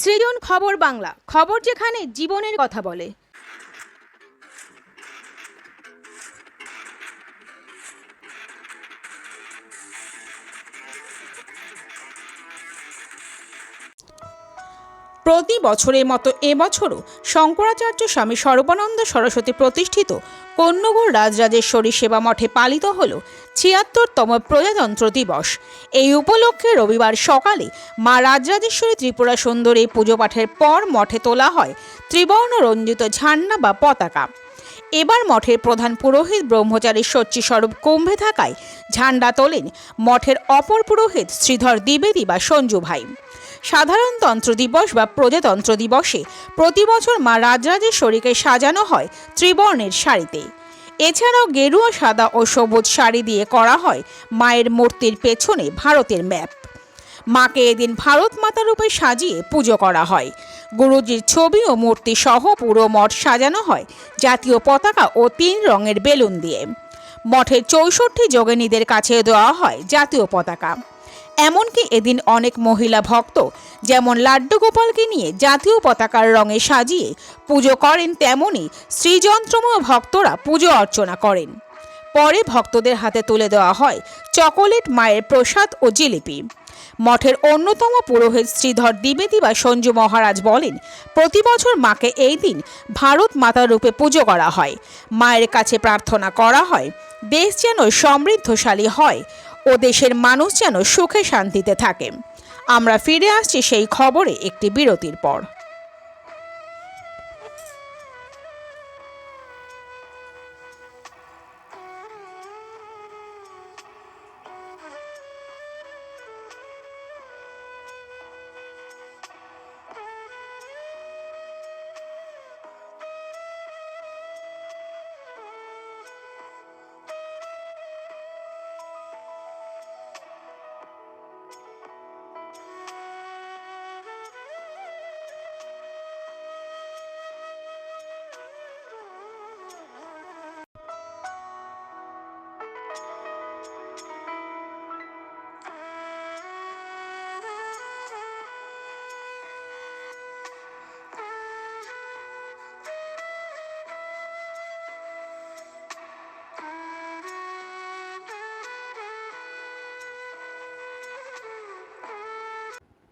সৃজন খবর বাংলা, খবর যেখানে জীবনের কথা বলে। প্রতি বছরের মতো এবছরও শঙ্করাচার্য স্বামী সর্বানন্দ সরস্বতী প্রতিষ্ঠিত কন্যগর রাজরাজেশ্বরী সেবা মঠে পালিত হল ছিয়াত্তরতম প্রজাতন্ত্র দিবস। এই উপলক্ষে রবিবার সকালে মা রাজরাজেশ্বরী ত্রিপুরা সুন্দরী পুজো পাঠের পর মঠে তোলা হয় ত্রিবর্ণ রঞ্জিত ঝান্না বা পতাকা। এবার মঠের প্রধান পুরোহিত ব্রহ্মচারী স্বরূপ কুম্ভে থাকায় ঝান্ডা তোলেন মঠের অপর পুরোহিত শ্রীধর দ্বিবেদী বা সঞ্জু ভাই। সাধারণতন্ত্র দিবস বা প্রজাতন্ত্র দিবসে প্রতি বছর মা রাজরাজেশ্বরীকে সাজানো হয় ত্রিবর্ণের শাড়িতে এছাড়াও গেরুয়া, সাদা ও সবুজ শাড়ি দিয়ে করা হয় মায়ের মূর্তির পেছনে ভারতের ম্যাপ। মাকে এদিন ভারত মাতা রূপে সাজিয়ে পুজো করা হয়। গুরুজির ছবি ও মূর্তি সহ পুরো মঠ সাজানো হয় জাতীয় পতাকা ও তিন রঙের বেলুন দিয়ে। মঠের চৌষট্টি যোগিনীদের কাছে দেওয়া হয় জাতীয় পতাকা। এমনকি এদিন অনেক মহিলা ভক্ত, যেমন লাড্ডু গোপালকে নিয়ে জাতীয় পতাকার রঙে সাজিয়ে পুজো করেন, তেমনি শ্রীযন্ত্রময় ভক্তরা পুজো অর্চনা করেন। পরে ভক্তদের হাতে তুলে দেওয়া হয় চকোলেট, মায়ের প্রসাদ ও জিলিপি। মঠের অন্যতম পুরোহিত শ্রীধর দ্বিবেদী বা সঞ্জু মহারাজ বলেন, প্রতি বছর মাকে এই দিন ভারত মাতা রূপে পুজো করা হয়। মায়ের কাছে প্রার্থনা করা হয়, দেশ যেন সমৃদ্ধশালী হয়। ও দেশের মানুষ যেন সুখে শান্তিতে থাকে। আমরা ফিরে আসছি সেই খবরে একটি বিরতির পর।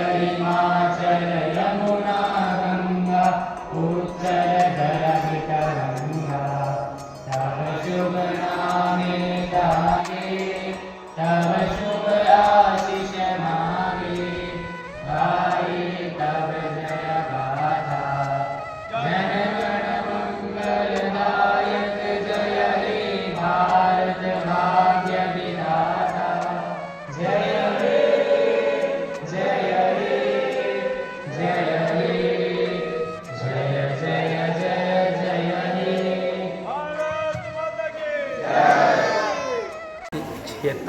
गरिमा चल यमुना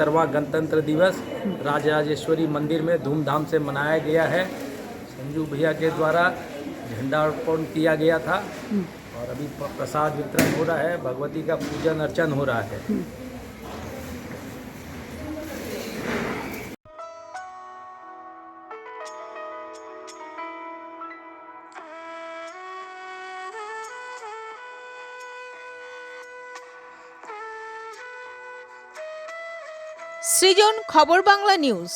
पचहत्तरवां गणतंत्र दिवस राजराजेश्वरी मंदिर में धूमधाम से मनाया गया है। संजू भैया के द्वारा झंडारोपण किया गया था। और अभी प्रसाद वितरण हो रहा है, भगवती का पूजन अर्चन हो रहा है। সৃজন খবর বাংলা নিউজ।